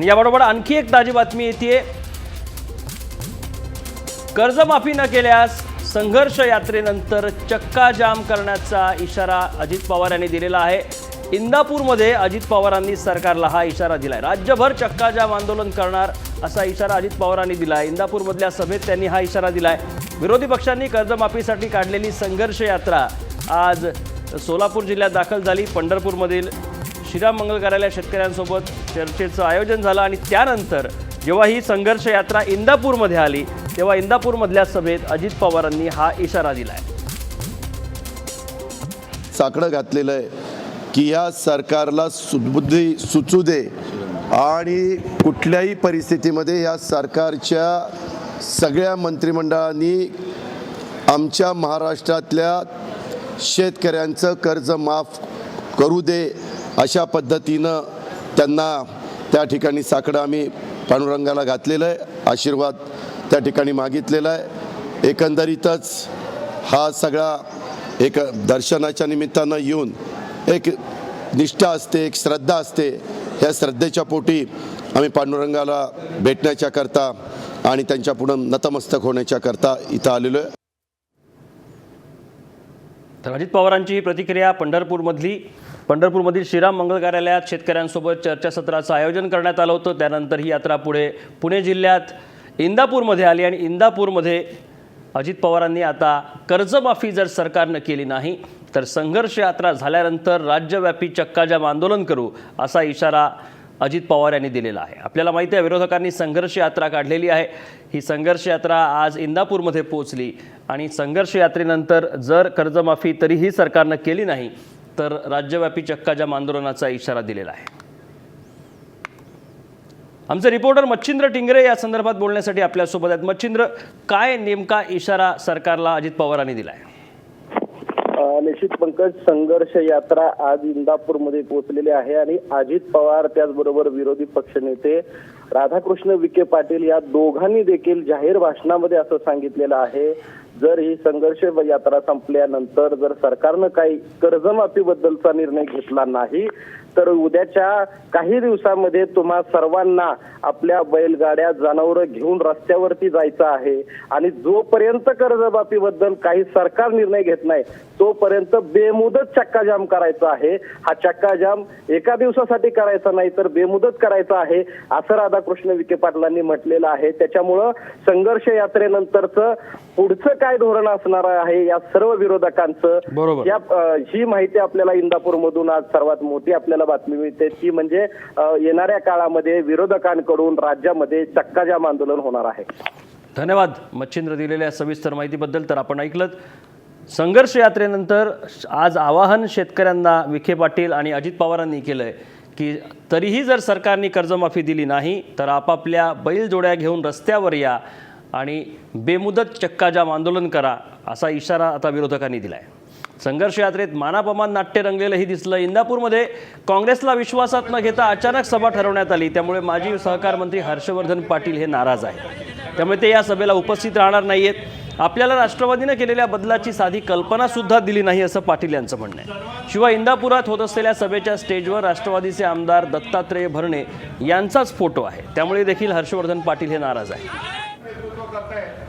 आणि याबरोबर आणखी एक ताजी बातमी येते कर्जमाफी न केल्यास संघर्ष यात्रेनंतर चक्का जाम करण्याचा इशारा अजित पवार यांनी दिलेला आहे. इंदापूरमध्ये अजित पवारांनी सरकारला हा इशारा दिलाय. राज्यभर चक्का जाम आंदोलन करणार असा इशारा अजित पवारांनी दिला आहे इंदापूरमधल्या सभेत त्यांनी हा इशारा दिला आहे विरोधी पक्षांनी कर्जमाफीसाठी काढलेली संघर्ष यात्रा आज सोलापूर जिल्ह्यात दाखल झाली. पंढरपूरमधील श्रीराम मंगल कार्यालय शेतकऱ्यांसोबत चर्चेचं आयोजन झालं आणि त्यानंतर जेव्हा ही संघर्ष यात्रा इंदापूरमध्ये आली तेव्हा इंदापूरमधल्या सभेत अजित पवारांनी हा इशारा दिलाय. साकडं घातलेलं आहे की या सरकारला सुबुद्धी सुचू दे आणि कुठल्याही परिस्थितीमध्ये या सरकारच्या सगळ्या मंत्रिमंडळांनी आमच्या महाराष्ट्रातल्या शेतकऱ्यांचं कर्ज माफ करू दे अशा पद्धतीनं त्यांना त्या ठिकाणी साकडं आम्ही पांडुरंगाला घातलेलं आहे आशीर्वाद त्या ठिकाणी मागितलेला आहे. एकंदरीतच हा सगळा एक दर्शनाच्या निमित्तानं येऊन एक निष्ठा असते एक श्रद्धा असते ह्या श्रद्धेच्या पोटी आम्ही पांडुरंगाला भेटण्याच्या करता आणि त्यांच्या पुढं नतमस्तक होण्याच्या करता इथं आलेलो आहे. तर अजित पवारांची ही प्रतिक्रिया पंढरपूरमधली. पंढरपूरमधील श्रीराम मंगल कार्यालयात शेतकऱ्यांसोबत चर्चासत्राचं आयोजन करण्यात आलं होतं. त्यानंतर ही यात्रा पुढे पुणे जिल्ह्यात इंदापूरमध्ये आली आणि इंदापूरमध्ये अजित पवारांनी आता कर्जमाफी जर सरकारनं केली नाही तर संघर्ष यात्रा झाल्यानंतर राज्यव्यापी चक्काजाम आंदोलन करू असा इशारा अजित पवार यांनी दिलेला आहे. आपल्याला माहिती आहे विरोधकांनी संघर्ष यात्रा काढलेली आहे. ही संघर्ष यात्रा आज इंदापूरमध्ये पोहोचली आणि संघर्ष यात्रेनंतर जर कर्जमाफी तरीही सरकारनं केली नाही तर राज्यव्यापी चक्काजाम आंदोलनाचा इशारा दिलेला आहे. आमचे रिपोर्टर मच्छिंद्र टिंगरे या संदर्भात बोलण्यासाठी आपल्यासोबत आहेत. मच्छिंद्र काय नेमका इशारा सरकारला अजित पवारांनी दिला आहे निश्चित पंकज संघर्ष यात्रा आज इंदापूरमध्ये पोहोचलेली आहे आणि अजित पवार त्याचबरोबर विरोधी पक्षनेते राधाकृष्ण विखे पाटील या दोघांनी देखील जाहीर भाषणामध्ये असं सांगितलेलं आहे. जर ही संघर्ष यात्रा संपल्यानंतर जर सरकारनं काही कर्जमाफीबद्दलचा निर्णय घेतला नाही तर उद्याच्या काही दिवसामध्ये तुम्हा सर्वांना आपल्या बैलगाड्या जनावरं घेऊन रस्त्यावरती जायचं आहे. आणि जोपर्यंत कर्जमाफीबद्दल काही सरकार निर्णय घेत नाही तोपर्यंत बेमुदत चक्काजाम करायचा आहे. हा चक्काजाम एका दिवसासाठी करायचा नाही तर बेमुदत करायचा आहे असं राधाकृष्ण विखे पाटलांनी म्हटलेलं आहे. त्याच्यामुळं संघर्ष यात्रेनंतरचं पुढचं काय धोरण असणार आहे या सर्व विरोधकांचं? बरोबर. या ही माहिती आपल्याला इंदापूरमधून आज सर्वात मोठी आपल्याला बातमी मिळते. ती म्हणजे येणाऱ्या काळामध्ये विरोधकांकडून राज्यामध्ये चक्काजाम आंदोलन होणार आहे. धन्यवाद मच्छिंद्र दिलेल्या सविस्तर माहितीबद्दल. तर आपण ऐकलं संघर्ष यात्रेनंतर आज आवाहन शेतकऱ्यांना विखे पाटील आणि अजित पवारांनी केलं आहे की तरीही जर सरकारने कर्जमाफी दिली नाही तर आपापल्या बैलजोड्या घेऊन रस्त्यावर या. आणि बेमुदत चक्काजाम आंदोलन करा असा इशारा आता विरोधकांनी दिला आहे संघर्ष यात्रेत मानापमान नाट्य रंगलेलंही दिसलं. इंदापूरमध्ये काँग्रेसला विश्वासात न घेता अचानक सभा ठरवण्यात आली. त्यामुळे माजी सहकार मंत्री हर्षवर्धन पाटील हे नाराज आहे त्यामुळे ते या सभेला उपस्थित राहणार नाही आहेत आपल्याला राष्ट्रवादीनं केलेल्या बदलाची साधी कल्पनासुद्धा दिली नाही असं पाटील यांचं म्हणणं आहे. शिवाय इंदापुरात होत असलेल्या सभेच्या स्टेजवर राष्ट्रवादीचे आमदार दत्तात्रेय भरणे यांचाच फोटो आहे. त्यामुळे देखील हर्षवर्धन पाटील हे नाराज आहे that.